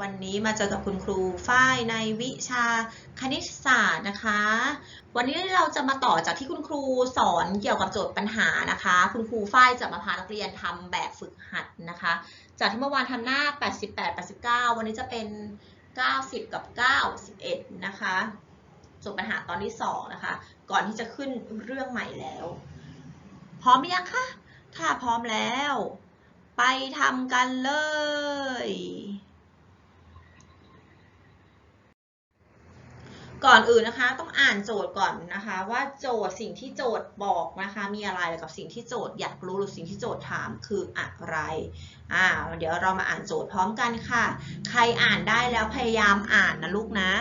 วันนี้มาเจอกับคุณครูฝ้ายในวิชาคณิตศาสตร์นะคะ วันนี้เราจะมาต่อจากที่คุณครูสอนเกี่ยวกับโจทย์ปัญหานะคะ คุณครูฝ้ายจะมาพานักเรียนทำแบบฝึกหัดนะคะ จากที่เมื่อวานทำหน้า 88 89 วันนี้จะเป็น 90 กับ 91 นะคะโจทย์ปัญหาตอนที่ 2 นะคะ ก่อนที่จะขึ้นเรื่องใหม่แล้ว พร้อมหรือยังคะถ้าพร้อมแล้วไปทำกันเลย ก่อนอื่นนะคะ ต้องอ่านโจทย์ก่อนนะคะ ว่าโจทย์สิ่งที่โจทย์บอกนะคะ มีอะไรกับสิ่งที่โจทย์อยากรู้หรือสิ่งที่โจทย์ถามคืออะไรอ่าเดี๋ยวเรามาอ่านโจทย์พร้อมกันค่ะ ใครอ่านได้แล้วพยายามอ่านนะลูกนะ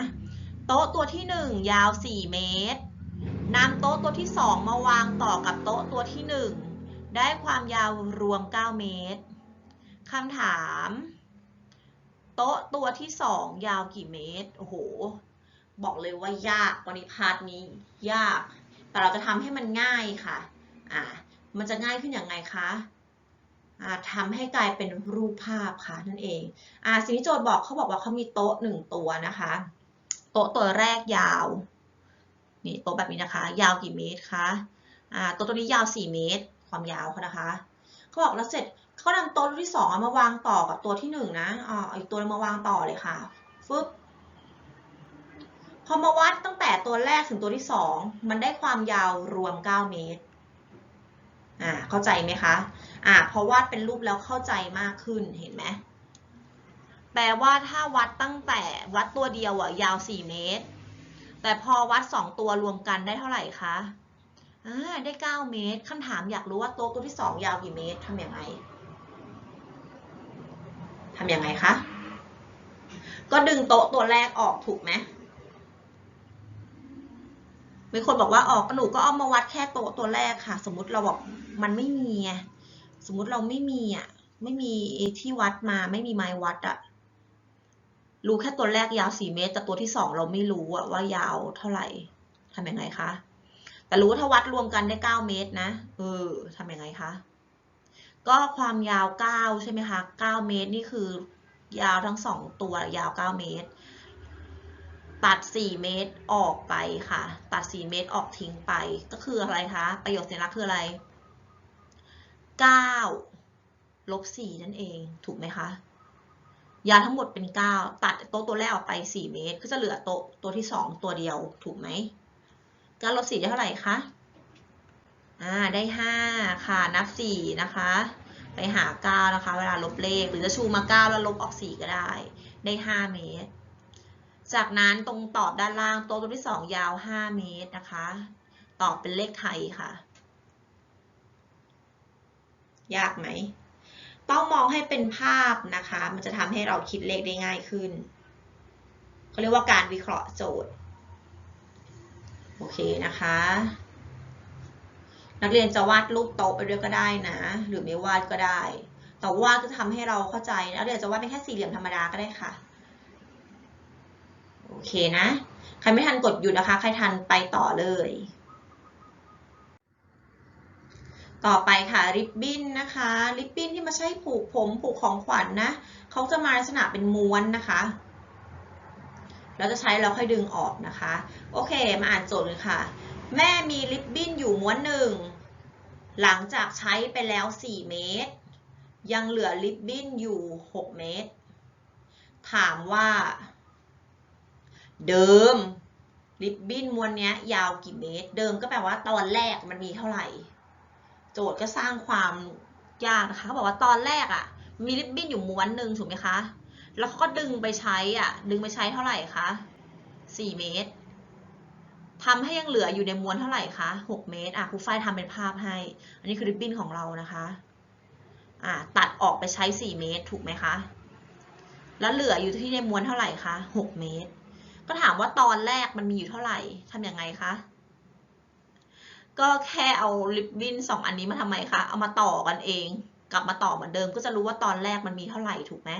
โต๊ะตัวที่ 1 ยาว 4 เมตรนำโต๊ะตัวที่ 2 มาวางต่อกับโต๊ะตัวที่ 1 ได้ความยาวรวม 9 เมตรคำถาม โต๊ะตัวที่ 2 ยาวกี่เมตรโอ้โห บอกเลยว่ายากวันนี้พาร์ทนี้ยาก แต่เราจะทำให้มันง่ายค่ะอ่ามันจะง่ายขึ้นอย่างไงคะอ่าทำให้กลายเป็นรูปภาพค่ะนั่นเองอ่าสิ่งที่โจทย์บอกเขาบอกว่าเขามีโต๊ะหนึ่งตัวนะคะ โต๊ะตัวแรกยาวนี่โต๊ะแบบนี้นะคะ ยาวกี่เมตรคะอ่าโต๊ะตัวนี้ยาว 4 เมตร ความยาวเขานะคะเขาบอกแล้วเสร็จเขานำโต๊ะที่สองมาวางต่อกับตัวที่หนึ่งนะอ่าอีกตัวมาวางต่อเลยค่ะฟึบ พอมาวัดตั้งแต่ตัวแรกถึงตัวที่สองมันได้ความยาวรวม 9 เมตรอ่าเข้าใจไหมคะอ่าพอวาดเป็นรูปแล้วเข้าใจมากขึ้นเห็นไหมแปลว่าถ้าวัดตั้งแต่วัดตัวเดียวอะยาว 4 เมตร แต่พอวัด 2 ตัวรวมกันได้เท่าไหร่คะอ่าได้ 9 เมตรคำถามอยากรู้ว่าโต๊ะตัวที่ 2 ยาวกี่เมตรทำยังไงทำยังไงคะก็ดึงโต๊ะตัวแรกออกถูกไหม มีคนบอกว่าออกหนูก็เอามาวัดแค่โต๊ะตัวแรกค่ะ สมมติเราบอกมันไม่มีไงสมมติเราไม่มีอะไม่มีที่วัดมาไม่มีไม้วัดอะรู้แค่ตัวแรกยาวสี่เมตร แต่ตัวที่สองเราไม่รู้อะว่ายาวเท่าไหร่ทำยังไงคะ แต่รู้ว่าถ้าวัดรวมกันได้เก้าเมตรนะ เออทำยังไงคะ ก็ความยาวเก้าใช่ไหมคะเก้าเมตรนี่คือยาวทั้งสองตัวยาวเก้าเมตร ตัด 4 เมตรออกไปค่ะ ตัด 4 เมตรออกทิ้งไป ก็คืออะไรคะ ประโยคสัญลักษณ์คืออะไร 9 ลบ 4 นั่นเอง ถูกไหมคะ ยาทั้งหมดเป็น 9 ตัดโต๊ะตัวแรกออกไป 4 เมตร ก็จะเหลือโต๊ะตัวที่ 2 ตัวเดียว ถูกไหม9ลบ 4 ได้เท่าไหร่คะ อ่า ได้ 5 ค่ะ นับ 4 นะคะ ไปหา 9 นะคะ เวลาลบเลข หรือจะชูมา 9 แล้วลบออก 4 ก็ได้ ได้ 5 เมตร จากนั้นตรงตอบด้านล่างโต๊ะตัวที่ 2 ยาว 5 เมตรนะคะ ตอบเป็นเลขไทยค่ะ ยากไหม ต้องมองให้เป็นภาพนะคะ มันจะทำให้เราคิดเลขได้ง่ายขึ้นเขาเรียกว่าการวิเคราะห์โจทย์ โอเคนะคะ นักเรียนจะวาดรูปโต๊ะไปด้วยก็ได้นะ หรือไม่วาดก็ได้ แต่วาดก็ทำให้เราเข้าใจนักเรียนจะวาดเป็นแค่สี่เหลี่ยมธรรมดาก็ได้ค่ะ โอเคนะ ใครไม่ทันกดหยุดนะคะ ใครทันไปต่อเลย ต่อไปค่ะริบบิ้นนะคะ ริบบิ้นที่มาใช้ผูกผมผูกของขวัญนนะเขาจะมาลักษณะเป็นม้วนนะคะเราจะใช้แล้วค่อยดึงออกนะคะ โอเค มาอ่านโจทย์เลยค่ะ แม่มีริบบิ้นอยู่ม้วนหนึ่ง หลังจากใช้ไปแล้ว 4 เมตร ยังเหลือริบบิ้นอยู่ 6 เมตร ถามว่า เดิมริบบิ้นมวนนี้ยาวกี่เมตร เดิมก็แปลว่าตอนแรกมันมีเท่าไหร่ โจทย์ก็สร้างความยากนะคะเขาบอกว่าตอนแรกอะ่ะ มีริบบิ้นอยู่ม้วนหนึ่งถูกไหมคะ แล้วเขาก็ดึงไปใช้อะ ดึงไปใช้เท่าไหร่คะสี่เมตรทำให้ยังเหลืออยู่ในม้วนเท่าไหร่คะหกเมตรอะครูฝ้ายทำเป็นภาพให้ อันนี้คือริบบิ้นของเรานะคะอ่าตัดออกไปใช้สี่เมตรถูกไหมคะ แล้วเหลืออยู่ที่ในม้วนเท่าไหร่คะหกเมตร ก็ถามว่าตอนแรกมันมีอยู่เท่าไหร่ทำยังไงคะ ก็แค่เอาริบบิ้นสองอันนี้มาทำไมคะ เอามาต่อกันเอง กลับมาต่อเหมือนเดิม ก็จะรู้ว่าตอนแรกมันมีเท่าไหร่ถูกไหม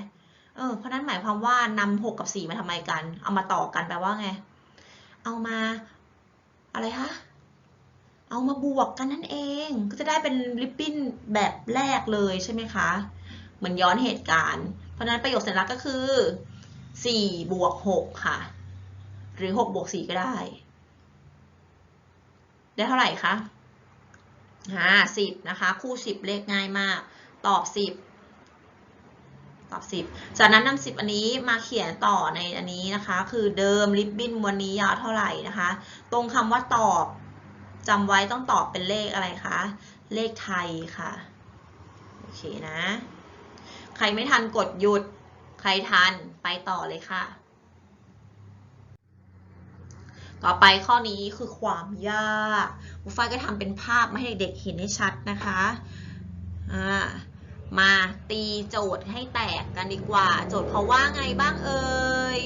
เออเพราะนั้นหมายความว่านำหกกับสี่มาทำไมกัน เอามาต่อกันแปลว่าไง เอามาอะไรคะเอามาบวกกันนั่นเอง ก็จะได้เป็นริบบิ้นแบบแรกเลยใช่ไหมคะ เหมือนย้อนเหตุการณ์ เพราะนั้นประโยคสัญลักษณ์ก็คือ 4 บวก 6 ค่ะ หรือ6บวก4ก็ได้ ได้เท่าไหร่คะอ่า10นะคะ คู่10เลขง่ายมาก ตอบ10ตอบ10จากนั้นนำ10อันนี้มาเขียนต่อในอันนี้นะคะ คือเดิมริบบิ้นวันนี้ยาวเท่าไหร่นะคะ ตรงคำว่าตอบจำไว้ต้องตอบเป็นเลขอะไรคะ เลขไทยค่ะ โอเคนะ ใครไม่ทันกดหยุด ใครทันไปต่อเลยค่ะ ต่อไปข้อนี้คือความยากครูฝ้ายก็ทำเป็นภาพมาให้เด็กๆเห็นให้ชัดนะคะอ่ามาตีโจทย์ให้แตกกันดีกว่า โจทย์เขาว่าไงบ้างเอ่ย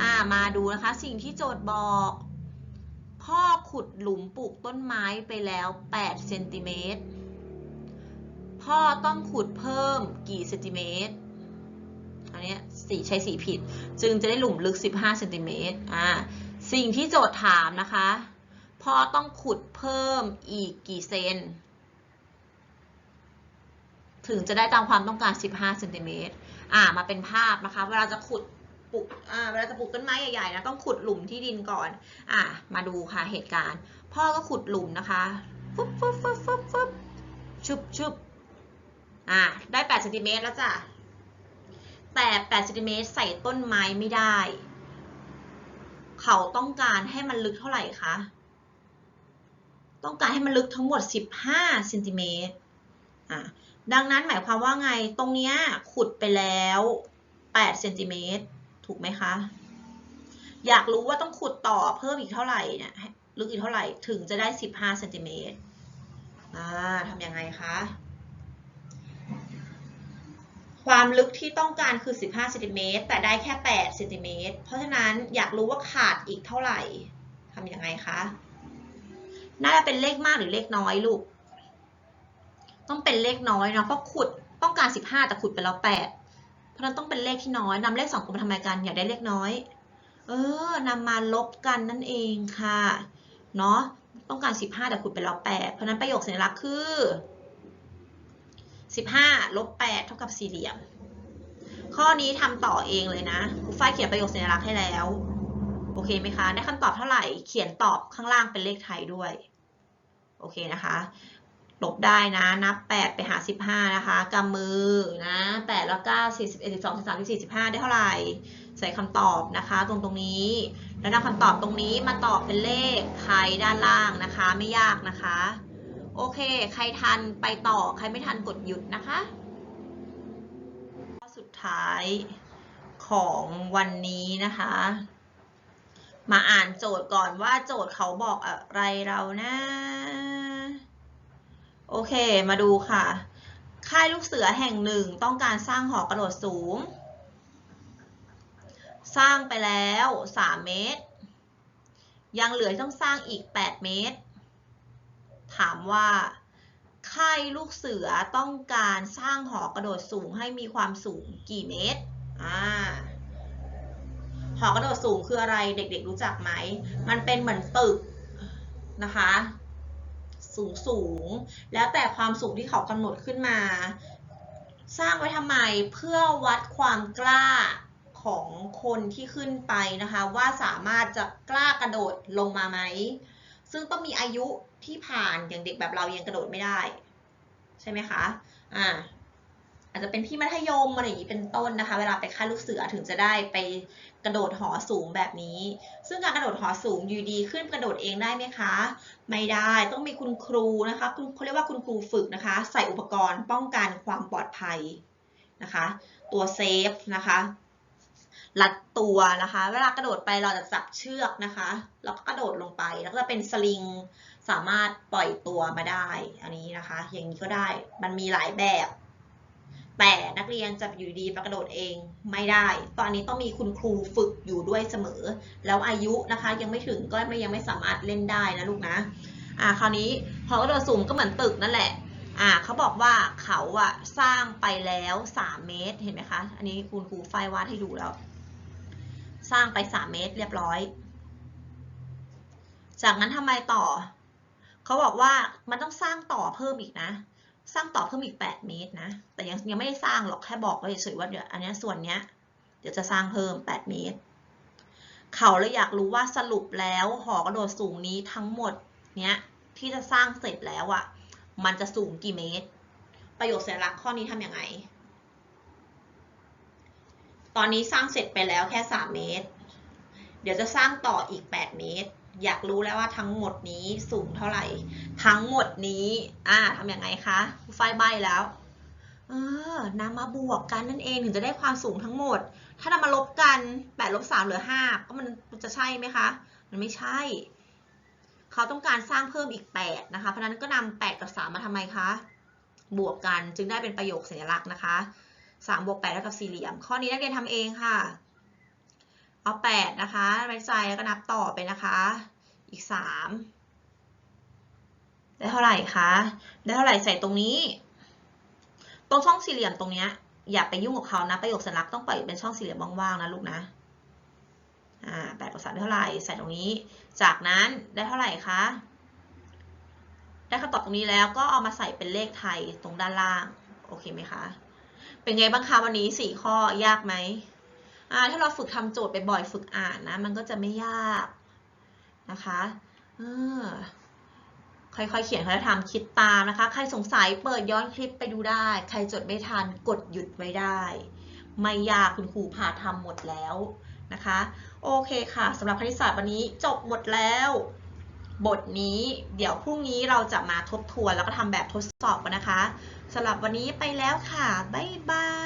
อ่ามาดูนะคะสิ่งที่โจทย์บอกพ่อขุดหลุมปลูกต้นไม้ไปแล้ว8เซนติเมตรพ่อต้องขุดเพิ่มกี่เซนติเมตร อันนี้สีใช้สีผิด จึงจะได้หลุมลึก 15เซนติเมตรอ่า สิ่งที่โจทย์ถามนะคะพ่อต้องขุดเพิ่มอีกกี่เซน ถึงจะได้ตามความต้องการ 15เซนติเมตรอ่ามาเป็นภาพนะคะ เวลาจะขุดปลูกอ่าเวลาจะปลูกต้นไม้ใหญ่ๆนะต้องขุดหลุมที่ดินก่อน อ่ามาดูค่ะเหตุการณ์ พ่อก็ขุดหลุมนะคะฟึบฟึบฟึบฟึบฟึบชุบชุบอ่าได้8เซนติเมตรแล้วจ้ะแต่8เซนติเมตรใส่ต้นไม้ไม่ได้ เขาต้องการให้มันลึกเท่าไหร่คะ ต้องการให้มันลึกทั้งหมด 15เซนติเมตรอะดังนั้นหมายความว่าไง ตรงเนี้ยขุดไปแล้ว8เซนติเมตรถูกไหมคะ อยากรู้ว่าต้องขุดต่อเพิ่มอีกเท่าไหร่เนี่ย ลึกอีกเท่าไหร่ ถึงจะได้ 15เซนติเมตรอ่าทำยังไงคะ ความลึกที่ต้องการคือ 15เซนติเมตรแต่ได้แค่8เซนติเมตรเพราะฉะนั้นอยากรู้ว่าขาดอีกเท่าไหร่ทำยังไงคะ น่าจะเป็นเลขมากหรือเลขน้อยลูก ต้องเป็นเลขน้อยเนาะเพราะขุดต้องการ 15 แต่ขุดไปแล้ว8เพราะนั้นต้องเป็นเลขที่น้อยนำเลข2ตัวมาทำไมกันอยากได้เลขน้อย เออนำมาลบกันนั่นเองค่ะ เนาะต้องการ 15 แต่ขุดไปแล้ว8เพราะนั้นประโยคสัญลักษณ์คือ 15ลบ8เท่ากับสี่เหลี่ยม ข้อนี้ทำต่อเองเลยนะครูฝ้ายเขียนประโยคสัญลักษณ์ให้แล้ว โอเคไหมคะ ได้คำตอบเท่าไหร่ เขียนตอบข้างล่างเป็นเลขไทยด้วย โอเคนะคะ ลบได้นะ นับ 8 ไปหา 15 นะคะกำมือนะ8แล้ว9 41 12 13 14 15 ได้เท่าไหร่ ใส่คำตอบนะคะ ตรงตรงนี้ แล้วนำคำตอบตรงนี้มาตอบเป็นเลขไทยด้านล่างนะคะ ไม่ยากนะคะ โอเค ใครทันไปต่อ ใครไม่ทันกดหยุดนะคะข้อสุดท้ายของวันนี้นะคะ มาอ่านโจทย์ก่อนว่าโจทย์เขาบอกอะไรเรานะ โอเค มาดูค่ะ ค่ายลูกเสือแห่งหนึ่งต้องการสร้างหอกระโดดสูง สร้างไปแล้ว 3 เมตร ยังเหลือต้องสร้างอีก 8 เมตร ถามว่าค่ายลูกเสือต้องการสร้างหอกระโดดสูงให้มีความสูงกี่เมตร อ่า หอกระโดดสูงคืออะไร เด็กๆรู้จักไหม มันเป็นเหมือนตึกนะคะ สูงสูง แล้วแต่ความสูงที่เขากำหนดขึ้นมา สร้างไว้ทำไม เพื่อวัดความกล้าของคนที่ขึ้นไปนะคะ ว่าสามารถจะกล้ากระโดดลงมาไหม ซึ่งต้องมีอายุที่ผ่านอย่างเด็กแบบเรายังกระโดดไม่ได้ ใช่ไหมคะอ่าอาจจะเป็นพี่มัธยมอะไรอย่างนี้เป็นต้นนะคะ เวลาไปค่ายลูกเสือถึงจะได้ไปกระโดดหอสูงแบบนี้ ซึ่งการกระโดดหอสูงอยู่ดีขึ้นกระโดดเองได้ไหมคะ ไม่ได้ต้องมีคุณครูนะคะคุณเขาเรียกว่าคุณครูฝึกนะคะ ใส่อุปกรณ์ป้องกันความปลอดภัยนะคะ ตัวเซฟนะคะ รัดตัวนะคะ เวลากระโดดไปเราจะจับเชือกนะคะแล้วก็กระโดดลงไป แล้วก็จะเป็นสลิงสามารถปล่อยตัวมาได้ อันนี้นะคะ อย่างนี้ก็ได้ มันมีหลายแบบ แต่นักเรียนจะอยู่ดีไปกระโดดเองไม่ได้ ตอนนี้ต้องมีคุณครูฝึกอยู่ด้วยเสมอ แล้วอายุนะคะยังไม่ถึงก็ไม่ยังไม่สามารถเล่นได้นะลูกนะ อ่าคราวนี้พอกระโดดสูงก็เหมือนตึกนั่นแหละอ่าเขาบอกว่าเขาอะสร้างไปแล้ว 3 เมตรเห็นไหมคะ อันนี้คุณครูไฟวาดให้ดูแล้ว สร้างไป 3 เมตรเรียบร้อย จากนั้นทำไมต่อ เขาบอกว่ามันต้องสร้างต่อเพิ่มอีกนะ สร้างต่อเพิ่มอีก 8 เมตรนะ แต่ยังยังไม่ได้สร้างหรอก แค่บอกไว้เฉยๆว่าเดี๋ยวอันนี้ส่วนเนี้ย เดี๋ยวจะสร้างเพิ่ม 8 เมตร เขาเลยอยากรู้ว่าสรุปแล้วหอกระโดดสูงนี้ทั้งหมดเนี้ยที่จะสร้างเสร็จแล้วอะ่ะ มันจะสูงกี่เมตร ประโยคสัญลักษณ์ข้อนี้ทำยังไง ตอนนี้สร้างเสร็จไปแล้วแค่ 3 เมตร เดี๋ยวจะสร้างต่ออีก 8 เมตร อยากรู้แล้วว่าทั้งหมดนี้สูงเท่าไหร่ ทั้งหมดนี้อ่าทำยังไงคะไฟใบแล้วเออนำมาบวกกันนั่นเองถึงจะได้ความสูงทั้งหมด ถ้านำมาลบกัน8ลบ3เหลือ5ก็มันจะใช่ไหมคะ มันไม่ใช่ เขาต้องการสร้างเพิ่มอีก 8 นะคะ เพราะฉะนั้นก็นำ8กับ 3 มาทำไมคะ บวกกันจึงได้เป็นประโยคสัญลักษณ์นะคะ 3บวก8เท่ากับสี่เหลี่ยม ข้อนี้นักเรียนทำเองค่ะ เอา 8 นะคะไว้ใจแล้วก็นับต่อไปนะคะ อีก 3 ได้เท่าไหร่คะ ได้เท่าไหร่ใส่ตรงนี้ ตรงช่องสี่เหลี่ยมตรงเนี้ยอย่าไปยุ่งกับเขานะ ประโยคสัญลักษณ์ต้องปล่อยเป็นช่องสี่เหลี่ยมว่างๆนะลูกนะอ่าแปดกับสามได้เท่าไหร่ ใส่ตรงนี้ จากนั้นได้เท่าไหร่คะ ได้คำตอบตรงนี้แล้วก็เอามาใส่เป็นเลขไทยตรงด้านล่าง โอเคไหมคะ เป็นไงบ้างคะวันนี้สี่ข้อยากไหมถ้าเราฝึกทำโจทย์ไปบ่อยฝึกอ่านนะ มันก็จะไม่ยากนะคะเออค่อยๆ เขียนค่อยๆทำคิดตามนะคะ ใครสงสัยเปิดย้อนคลิปไปดูได้ ใครจดไม่ทันกดหยุดไว้ได้ ไม่ยากคุณครูพาทำหมดแล้วนะคะ โอเคค่ะสำหรับคณิตศาสตร์วันนี้จบหมดแล้ว บทนี้เดี๋ยวพรุ่งนี้เราจะมาทบทวนแล้วก็ทำแบบทดสอบกันนะคะสำหรับวันนี้ไปแล้วค่ะ บ๊ายบาย